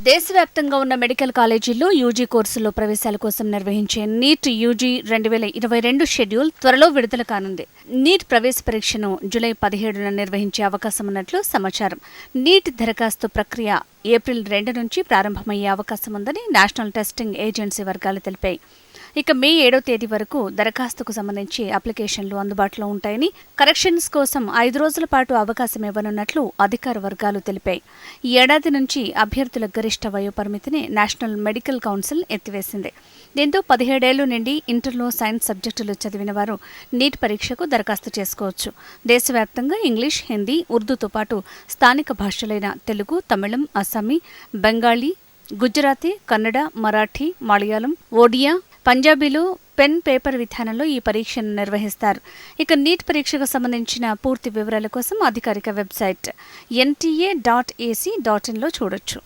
దేశవ్యాప్తంగా ఉన్న మెడికల్ కాలేజీల్లో యూజీ కోర్సుల్లో ప్రవేశాల కోసం నిర్వహించే నీట్ యూజీ రెండు వేల ఇరవై రెండు షెడ్యూల్ త్వరలో విడుదల కానుంది. నీట్ ప్రవేశ పరీక్షను జూలై పదిహేడున నిర్వహించే అవకాశం ఉన్నట్లు సమాచారం. నీట్ దరఖాస్తు ప్రక్రియ ఏప్రిల్ రెండు నుంచి ప్రారంభమయ్యే అవకాశం ఉందని నేషనల్ టెస్టింగ్ ఏజెన్సీ వర్గాలు తెలిపాయి. ఇక మే ఏడో తేదీ వరకు దరఖాస్తుకు సంబంధించి అప్లికేషన్లు అందుబాటులో ఉంటాయని కరెక్షన్స్ కోసం ఐదు రోజుల పాటు అవకాశం ఇవ్వనున్నట్లు అధికార వర్గాలు తెలిపాయి. ఈ ఏడాది నుంచి అభ్యర్థుల గరిష్ట వయోపరిమితిని నేషనల్ మెడికల్ కౌన్సిల్ ఎత్తివేసింది. దీంతో పదిహేడేళ్ళు నుండి ఇంటర్లో సైన్స్ సబ్జెక్టులు చదివిన వారు నీట్ పరీక్షకు దరఖాస్తు చేసుకోవచ్చు. దేశవ్యాప్తంగా ఇంగ్లీష్ హిందీ ఉర్దూతో పాటు స్థానిక భాషలైన తెలుగు తమిళం అస్సామీ బెంగాలీ గుజరాతీ కన్నడ మరాఠీ మలయాళం ఒడియా పంజాబీలో పెన్ పేపర్ విధానంలో ఈ పరీక్షను నిర్వహిస్తారు. ఇక నీట్ పరీక్షకు సంబంధించిన పూర్తి వివరాల కోసం అధికారిక website NTA dot AC dot ఇన్లో చూడొచ్చు.